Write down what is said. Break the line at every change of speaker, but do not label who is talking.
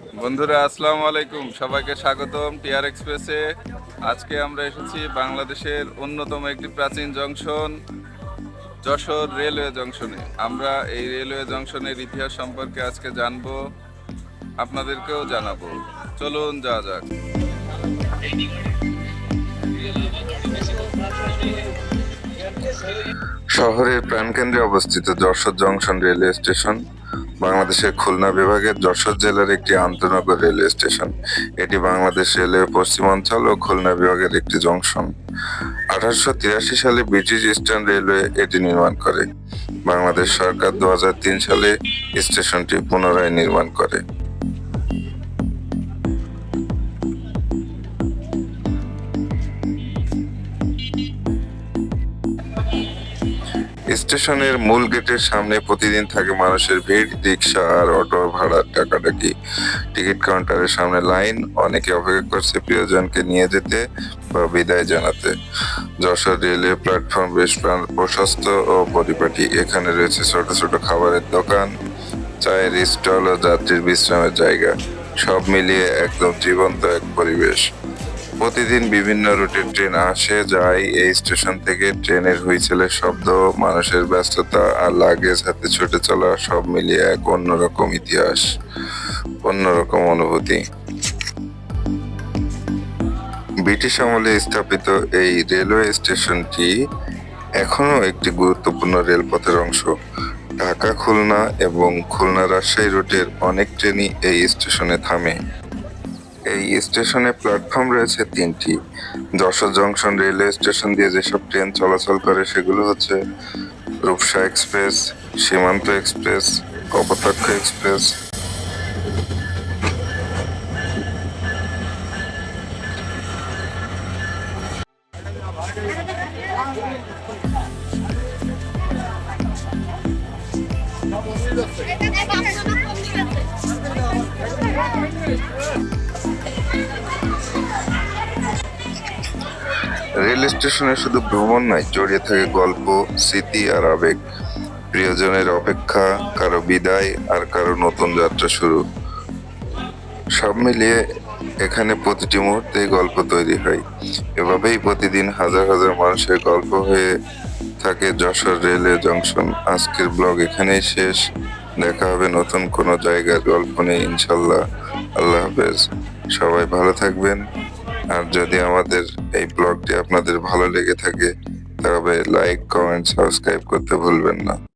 বন্ধুরা, আসসালামু আলাইকুম। সবাইকে স্বাগতম টিআর এক্সপ্রেসে। আজকে আমরা এসেছি বাংলাদেশের অন্যতম একটি প্রাচীন জংশন, যশোর রেলওয়ে জংশনে। আমরা এই রেলওয়ে জংশনের ইতিহাস সম্পর্কে আজকে জানব, আপনাদেরকেও জানাব। চলুন, যাওয়া যাক। শহরের প্রাণকেন্দ্রে অবস্থিত যশোর জংশন রেলওয়ে স্টেশন। বাংলাদেশের খুলনা বিভাগের যশোর জেলার একটি আন্তনগর রেলওয়ে স্টেশন। এটি বাংলাদেশ রেলওয়ে পশ্চিমাঞ্চল ও খুলনা বিভাগের একটি জংশন। আঠারোশো তিরাশি সালে ব্রিটিশ ইস্টার্ন রেলওয়ে এটি নির্মাণ করে। বাংলাদেশ সরকার দু হাজার তিন সালে স্টেশনটি পুনরায় নির্মাণ করে। স্টেশনের মূল গেটের সামনে প্রতিদিন থাকে মানুষের ভিড়, রিক্সা আর অটো ভাড়ার টাকাটাকি। টিকিট কাউন্টারের সামনে লাইন, অনেকে অপেক্ষা করছে প্রিয়জনকে নিয়ে যেতে বা বিদায় জানাতে। যশোর রেলওয়ে প্ল্যাটফর্ম বেশ প্রশস্ত ও পরিপাটি। এখানে রয়েছে ছোট ছোট খাবারের দোকান, চায়ের স্টল ও যাত্রীর বিশ্রামের জায়গা। সব মিলিয়ে একদম জীবন্ত এক পরিবেশ। প্রতিদিন বিভিন্ন রুটের ট্রেন আসে যায় এই স্টেশন থেকে ট্রেনের হুইসেলের শব্দ, মানুষের ব্যস্ততা আর লাগেজ হাতে ছুটে চলা সব মিলিয়ে এক অন্যরকম ইতিহাস, অন্যরকম অনুভূতি। ব্রিটিশ আমলে স্থাপিত এই রেলওয়ে স্টেশনটি এখনও একটি গুরুত্বপূর্ণ রেলপথের অংশ। ঢাকা, খুলনা এবং খুলনা রাজশাহী রুটের অনেক ট্রেনই এই স্টেশনে থামে। এই স্টেশনে প্ল্যাটফর্ম রয়েছে তিনটি। যশোর জংশন রেলওয়ে স্টেশন দিয়ে যেসব ট্রেন চলাচল করে, সেগুলো হচ্ছে Rupsha express, Simanta express, Kapotaksha express. Rail স্টেশনে শুধু ভ্রমণ নয়, জড়িয়ে থাকে গল্প, স্মৃতি আর আবেগ। প্রিয়জনের অপেক্ষা, কারও বিদায় আর কারও নতুন যাত্রা শুরু। সব মিলিয়ে এখানে প্রতিটি মুহূর্তেই গল্প তৈরি হয়। এভাবেই প্রতিদিন হাজার হাজার মানুষের গল্প হয়ে থাকে যশোর রেলওয়ে জংশন। আজকের ব্লগ এখানেই শেষ। দেখা হবে নতুন কোনো জায়গার গল্প নেই ইনশাল্লাহ। আল্লাহ হাফেজ। সবাই ভালো থাকবেন। আর যদি আমাদের এই ব্লগটি আপনাদের ভালো লেগে থাকে তবে লাইক কমেন্ট সাবস্ক্রাইব করতে ভুলবেন না।